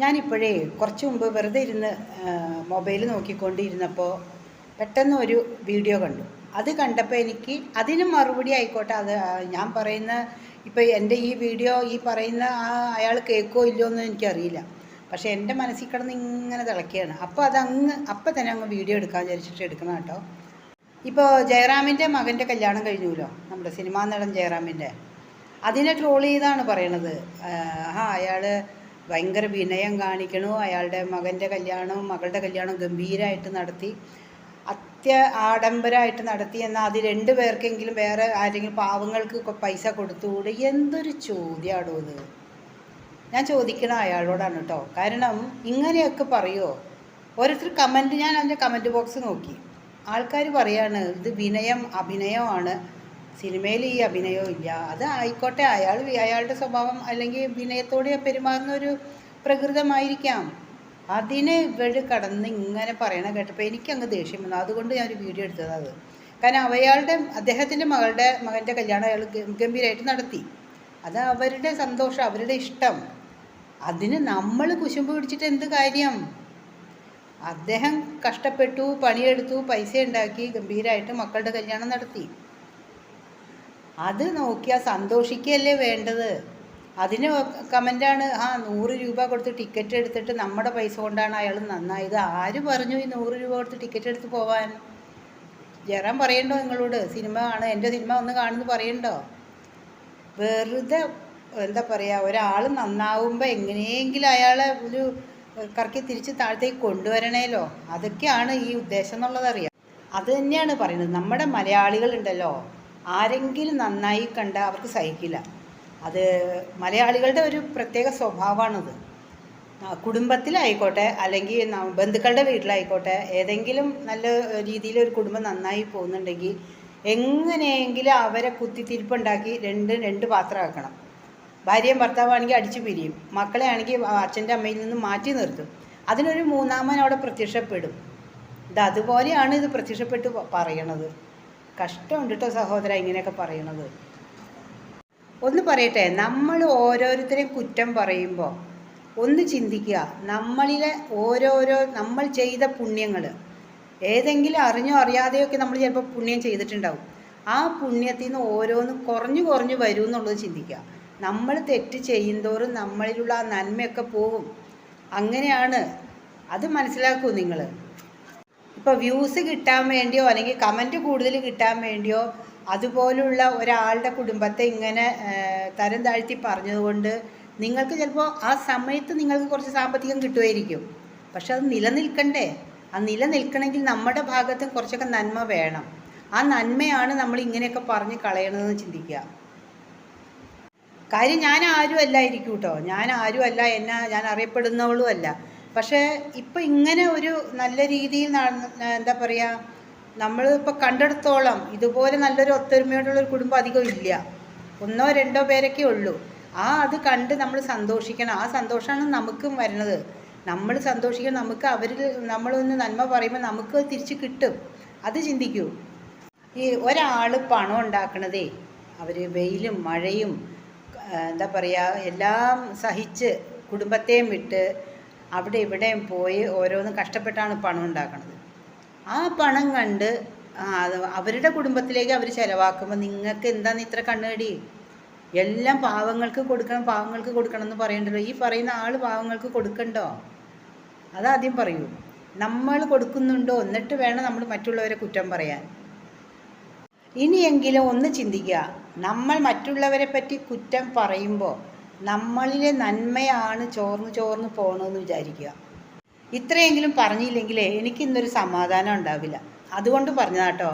ഞാനിപ്പോഴേ കുറച്ച് മുമ്പ് വെറുതെ ഇരുന്ന് മൊബൈൽ നോക്കിക്കൊണ്ടിരുന്നപ്പോൾ പെട്ടെന്ന് ഒരു വീഡിയോ കണ്ടു. അത് കണ്ടപ്പോൾ എനിക്ക് അതിന് മറുപടി ആയിക്കോട്ടെ അത് ഞാൻ പറയുന്ന ഇപ്പോൾ എന്റെ ഈ വീഡിയോ ഈ പറയുന്ന അയാൾ കേൾക്കോ ഇല്ലയോ എന്ന് എനിക്കറിയില്ല. പക്ഷേ എന്റെ മനസ്സിൽ കിടന്ന് ഇങ്ങനെ തിളക്കുകയാണ് അപ്പോൾ അതങ്ങ് അപ്പം തന്നെ അങ്ങ് വീഡിയോ എടുക്കാൻ വിചാരിച്ചിട്ട് എടുക്കണം കേട്ടോ. ഇപ്പോൾ ജയറാമിന്റെ മകന്റെ കല്യാണം കഴിഞ്ഞുല്ലോ നമ്മുടെ സിനിമാ നടൻ ജയറാമിന്റെ അതിനെ ട്രോൾ ചെയ്താണ് പറയണത്. ആ അയാൾ ഭയങ്കര വിനയം കാണിക്കണു. അയാളുടെ മകന്റെ കല്യാണവും മകളുടെ കല്യാണവും ഗംഭീരമായിട്ട് നടത്തി. അത്യ ആഡംബരമായിട്ട് നടത്തി. എന്നാൽ അത് രണ്ട് പേർക്കെങ്കിലും വേറെ ആരെങ്കിലും പാവങ്ങൾക്ക് പൈസ കൊടുത്തുകൂടി? എന്തൊരു ചോദ്യമാണോ ഇത്? ഞാൻ ചോദിക്കണം അയാളോടാണ് കേട്ടോ. കാരണം ഇങ്ങനെയൊക്കെ പറയുമോ ഓരോരുത്തർ കമന്റ് ഞാൻ അതിന്റെ കമന്റ് ബോക്സ് നോക്കി. ആൾക്കാർ പറയാണ് ഇത് വിനയം അഭിനയമാണ്. സിനിമയിൽ ഈ അഭിനയം ഇല്ല. അത് ആയിക്കോട്ടെ അയാൾ അയാളുടെ സ്വഭാവം അല്ലെങ്കിൽ വിനയത്തോട് പെരുമാറുന്ന ഒരു പ്രകൃതമായിരിക്കാം. അതിനെ ഇവർ കടന്ന് ഇങ്ങനെ പറയണ കേട്ടപ്പോൾ എനിക്കങ്ങ് ദേഷ്യം വന്നു. അതുകൊണ്ട് ഞാനൊരു വീഡിയോ എടുത്തത് അത്. കാരണം അവയാളുടെ അദ്ദേഹത്തിന്റെ മകളുടെ മകന്റെ കല്യാണം അയാൾ ഗംഭീരമായിട്ട് നടത്തി. അത് അവരുടെ സന്തോഷം അവരുടെ ഇഷ്ടം. അതിന് നമ്മൾ കുശുമ്പ് പിടിച്ചിട്ട് എന്ത് കാര്യം? അദ്ദേഹം കഷ്ടപ്പെട്ടു പണിയെടുത്തു പൈസ ഉണ്ടാക്കി ഗംഭീരമായിട്ട് മക്കളുടെ കല്യാണം നടത്തി. അത് നോക്കിയാൽ സന്തോഷിക്കുകയല്ലേ വേണ്ടത്? അതിന് കമന്റാണ് ആ നൂറ് രൂപ കൊടുത്ത് ടിക്കറ്റ് എടുത്തിട്ട് നമ്മുടെ പൈസ കൊണ്ടാണ് അയാൾ നന്നായത്. ആര് പറഞ്ഞു ഈ നൂറ് രൂപ കൊടുത്ത് ടിക്കറ്റ് എടുത്ത് പോവാൻ? ജയറാം പറയണ്ടോ നിങ്ങളോട്? സിനിമ ആണ് എന്റെ സിനിമ ഒന്ന് കാണുന്നു പറയണ്ടോ? വെറുതെ എന്താ പറയുക ഒരാൾ നന്നാവുമ്പോൾ എങ്ങനെയെങ്കിലും അയാളെ ഒരു കറക്കി തിരിച്ച് താഴത്തേക്ക് കൊണ്ടുവരണേലോ? അതൊക്കെയാണ് ഈ ഉദ്ദേശം എന്നുള്ളതറിയാം അത് തന്നെയാണ് പറയുന്നത്. നമ്മുടെ മലയാളികളുണ്ടല്ലോ. ആരെങ്കിലും നന്നായി കണ്ട അവർക്ക് സഹിക്കില്ല. അത് മലയാളികളുടെ ഒരു പ്രത്യേക സ്വഭാവമാണത്. കുടുംബത്തിലായിക്കോട്ടെ അല്ലെങ്കിൽ ബന്ധുക്കളുടെ വീട്ടിലായിക്കോട്ടെ ഏതെങ്കിലും നല്ല രീതിയിൽ ഒരു കുടുംബം നന്നായി പോകുന്നുണ്ടെങ്കിൽ എങ്ങനെയെങ്കിലും അവരെ കുത്തിത്തിരിപ്പുണ്ടാക്കി രണ്ട് രണ്ട് പാത്രമാക്കണം. ഭാര്യയും ഭർത്താവാണെങ്കിൽ അടിച്ചു പിരിയും. മക്കളെ ആണെങ്കിൽ അച്ഛന്റെ അമ്മയിൽ നിന്ന് മാറ്റി നിർത്തും. അതിനൊരു മൂന്നാമൻ അവിടെ പ്രത്യക്ഷപ്പെടും. ഇത് അതുപോലെയാണ് ഇത് പ്രത്യക്ഷപ്പെട്ട് പറയണത്. കഷ്ടമുണ്ട് കേട്ടോ സഹോദര ഇങ്ങനെയൊക്കെ പറയുന്നത് ഒന്ന് പറയട്ടെ നമ്മൾ ഓരോരുത്തരെയും കുറ്റം പറയുമ്പോൾ ഒന്ന് ചിന്തിക്കുക നമ്മളിലെ ഓരോരോ നമ്മൾ ചെയ്ത പുണ്യങ്ങൾ ഏതെങ്കിലും അറിഞ്ഞോ അറിയാതെയൊക്കെ നമ്മൾ ചിലപ്പോൾ പുണ്യം ചെയ്തിട്ടുണ്ടാവും. ആ പുണ്യത്തിൽ നിന്ന് ഓരോന്ന് കുറഞ്ഞു കുറഞ്ഞു വരും എന്നുള്ളത് ചിന്തിക്കുക. നമ്മൾ തെറ്റ് ചെയ്യുന്തോറും നമ്മളിലുള്ള ആ നന്മയൊക്കെ പോകും. അങ്ങനെയാണ് അത് മനസ്സിലാക്കൂ നിങ്ങൾ ഇപ്പോൾ വ്യൂസ് കിട്ടാൻ വേണ്ടിയോ അല്ലെങ്കിൽ കമന്റ് കൂടുതൽ കിട്ടാൻ വേണ്ടിയോ അതുപോലുള്ള ഒരാളുടെ കുടുംബത്തെ ഇങ്ങനെ തരം താഴ്ത്തി പറഞ്ഞതുകൊണ്ട് നിങ്ങൾക്ക് ചിലപ്പോൾ ആ സമയത്ത് നിങ്ങൾക്ക് കുറച്ച് സാമ്പത്തികം കിട്ടുമായിരിക്കും. പക്ഷെ അത് നിലനിൽക്കണ്ടേ? ആ നിലനിൽക്കണമെങ്കിൽ നമ്മുടെ ഭാഗത്തും കുറച്ചൊക്കെ നന്മ വേണം. ആ നന്മയാണ് നമ്മൾ ഇങ്ങനെയൊക്കെ പറഞ്ഞ് കളയണതെന്ന് ചിന്തിക്കുക. കാര്യം ഞാൻ ആരും അല്ലായിരിക്കും കേട്ടോ. ഞാൻ ആരും അല്ല എന്നെ ഞാൻ അറിയപ്പെടുന്നവളും അല്ല പക്ഷേ ഇപ്പം ഇങ്ങനെ ഒരു നല്ല രീതിയിൽ എന്താ പറയുക നമ്മൾ ഇപ്പോൾ കണ്ടെടുത്തോളം ഇതുപോലെ നല്ലൊരു ഒത്തൊരുമയോടുള്ള ഒരു കുടുംബം അധികം ഇല്ല. ഒന്നോ രണ്ടോ പേരൊക്കെ ഉള്ളൂ. ആ അത് കണ്ട് നമ്മൾ സന്തോഷിക്കണം. ആ സന്തോഷമാണ് നമുക്കും വരുന്നത്. നമ്മൾ സന്തോഷിക്കണം. നമുക്ക് അവരിൽ നമ്മളൊന്ന് നന്മ പറയുമ്പോൾ നമുക്ക് തിരിച്ച് കിട്ടും. അത് ചിന്തിക്കൂ. ഈ ഒരാൾ പണം ഉണ്ടാക്കണതേ അവർ വെയിലും മഴയും എന്താ പറയുക എല്ലാം സഹിച്ച് കുടുംബത്തെയും വിട്ട് അവിടെ ഇവിടെയും പോയി ഓരോന്ന് കഷ്ടപ്പെട്ടാണ് പണം ഉണ്ടാക്കുന്നത് ആ പണം കണ്ട് അവരുടെ കുടുംബത്തിലേക്ക് അവർ ചിലവാക്കുമ്പോൾ നിങ്ങൾക്ക് എന്താണ് ഇത്ര കണ്ണുകടി എല്ലാം പാവങ്ങൾക്ക് കൊടുക്കണം പാവങ്ങൾക്ക് കൊടുക്കണം എന്ന് പറയണ്ടല്ലോ. ഈ പറയുന്ന ആൾ പാവങ്ങൾക്ക് കൊടുക്കണ്ടോ? അതാദ്യം പറയൂ. നമ്മൾ കൊടുക്കുന്നുണ്ടോ? എന്നിട്ട് വേണം നമ്മൾ മറ്റുള്ളവരെ കുറ്റം പറയാൻ. ഇനിയെങ്കിലും ഒന്ന് ചിന്തിക്കുക. നമ്മൾ മറ്റുള്ളവരെ പറ്റി കുറ്റം പറയുമ്പോൾ നമ്മളിലെ നന്മയാണ് ചോർന്ന് ചോർന്ന് പോകണമെന്ന് വിചാരിക്കുക. ഇത്രയെങ്കിലും പറഞ്ഞില്ലെങ്കിലേ എനിക്ക് ഇന്നൊരു സമാധാനം ഉണ്ടാവില്ല. അതുകൊണ്ട് പറഞ്ഞതാട്ടോ